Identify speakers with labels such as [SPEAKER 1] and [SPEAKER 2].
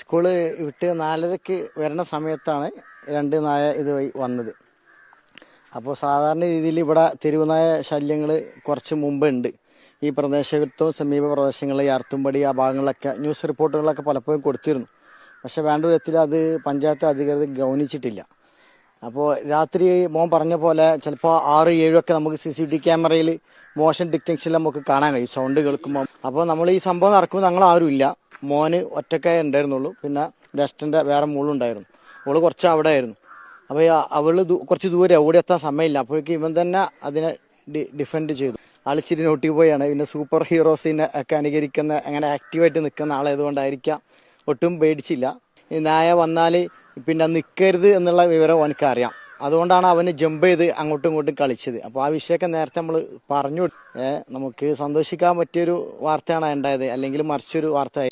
[SPEAKER 1] School വിട്ട് നാലരക്ക് വരണ സമയത്താണ് രണ്ട് നായ ഇതുവഴി വന്നത്. അപ്പോൾ സാധാരണ രീതിയിൽ ഇവിടെ തെരുവുനായ ശല്യങ്ങൾ കുറച്ച് മുമ്പ് ഉണ്ട് ഈ പ്രദേശത്തും സമീപ പ്രദേശങ്ങളിൽ അർത്തുംപടി ആ ഭാഗങ്ങളിലൊക്കെ ന്യൂസ് റിപ്പോർട്ടുകളൊക്കെ പലപ്പോഴും കൊടുത്തിരുന്നു. പക്ഷെ വേണ്ട വിധത്തിൽ അത് പഞ്ചായത്ത് അധികൃതർ ഗൗനിച്ചിട്ടില്ല. അപ്പോൾ രാത്രി മോൻ പറഞ്ഞ പോലെ ചിലപ്പോൾ ആറ് ഏഴൊക്കെ നമുക്ക് സി സി ടി ക്യാമറയിൽ മോഷൻ ഡിറ്റക്ഷനിൽ നമുക്ക് കാണാൻ കഴിയും സൗണ്ട് കേൾക്കുമ്പോൾ അപ്പോൾ നമ്മൾ ഈ സംഭവം നടക്കുമ്പോൾ ഞങ്ങൾ ഇല്ല മോന് ഒറ്റക്കേ ഉണ്ടായിരുന്നുള്ളൂ. പിന്നെ ജസ്റ്റിന്റെ വേറെ മോളുണ്ടായിരുന്നു അവൾ കുറച്ച് അവിടെ ആയിരുന്നു അപ്പോൾ അവൾ കുറച്ച് ദൂരെ ഓടി എത്താൻ സമയമില്ല. അപ്പോഴേക്കും ഇവൻ തന്നെ അതിനെ ഡിഫെൻഡ് ചെയ്തു. അളിച്ചിരി നോട്ടി പോയാണ്. പിന്നെ സൂപ്പർ ഹീറോസിനെ ഒക്കെ അനുകരിക്കുന്ന അങ്ങനെ ആക്റ്റീവായിട്ട് നിൽക്കുന്ന ആളായതുകൊണ്ടായിരിക്കാം. ഒട്ടും പേടിച്ചില്ല. നായ വന്നാൽ പിന്നെ നിൽക്കരുത് എന്നുള്ള വിവരം അവനക്ക് അറിയാം അതുകൊണ്ടാണ് അവന് ജമ്പ് ചെയ്ത് അങ്ങോട്ടും ഇങ്ങോട്ടും കളിച്ചത്. അപ്പോൾ ആ വിഷയമൊക്കെ നേരത്തെ നമ്മൾ പറഞ്ഞു നമുക്ക് സന്തോഷിക്കാൻ പറ്റിയൊരു വാർത്തയാണ് ഉണ്ടായത് അല്ലെങ്കിൽ മറിച്ചൊരു വാർത്ത